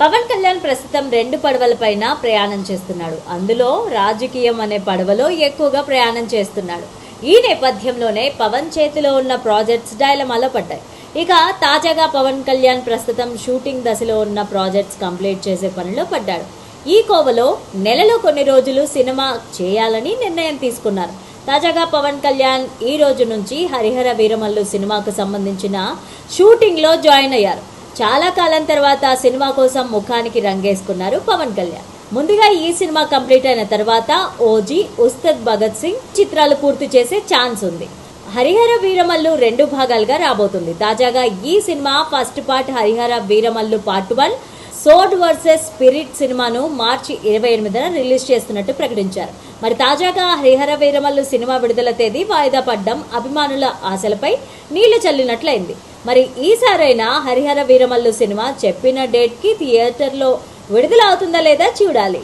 పవన్ కళ్యాణ్ ప్రస్తుతం రెండు పడవలపైన ప్రయాణం చేస్తున్నాడు. అందులో రాజకీయం అనే పడవలో ఎక్కువగా ప్రయాణం చేస్తున్నాడు. ఈ నేపథ్యంలోనే పవన్ చేతిలో ఉన్న ప్రాజెక్ట్స్ డైలమాలో పడ్డాయి. ఇక తాజాగా పవన్ కళ్యాణ్ ప్రస్తుతం షూటింగ్ దశలో ఉన్న ప్రాజెక్ట్స్ కంప్లీట్ చేసే పనిలో పడ్డాడు. ఈ కోవలో నెలలో కొన్ని రోజులు సినిమా చేయాలని నిర్ణయం తీసుకున్నారు. తాజాగా పవన్ కళ్యాణ్ ఈ రోజు నుంచి హరిహర వీరమల్లు సినిమాకు సంబంధించిన షూటింగ్లో జాయిన్ అయ్యారు. చాలా కాలం తర్వాత సినిమా కోసం ముఖానికి రంగేసుకున్నారు పవన్ కళ్యాణ్. ముందుగా ఈ సినిమా కంప్లీట్ అయిన తర్వాత ఓజీ ఉస్తద్ భగత్ సింగ్ చిత్రాలు పూర్తి చేసే ఛాన్స్ ఉంది. హరిహర వీరమల్లు రెండు భాగాలుగా రాబోతుంది. తాజాగా ఈ cinema first part Harihara Veeramallu part one sword versus spirit సినిమాను మార్చి ఇరవై ఎనిమిదిన రిలీజ్ చేస్తున్నట్టు ప్రకటించారు. మరి తాజాగా హరిహర వీరమల్లు సినిమా విడుదల తేదీ వాయిదా పడ్డం అభిమానుల ఆశలపై నీళ్ళు చల్లినట్లయింది. మరి ఈసారైనా హరిహర వీరమల్లు సినిమా చెప్పిన డేట్కి థియేటర్లో విడుదల అవుతుందా లేదా చూడాలి.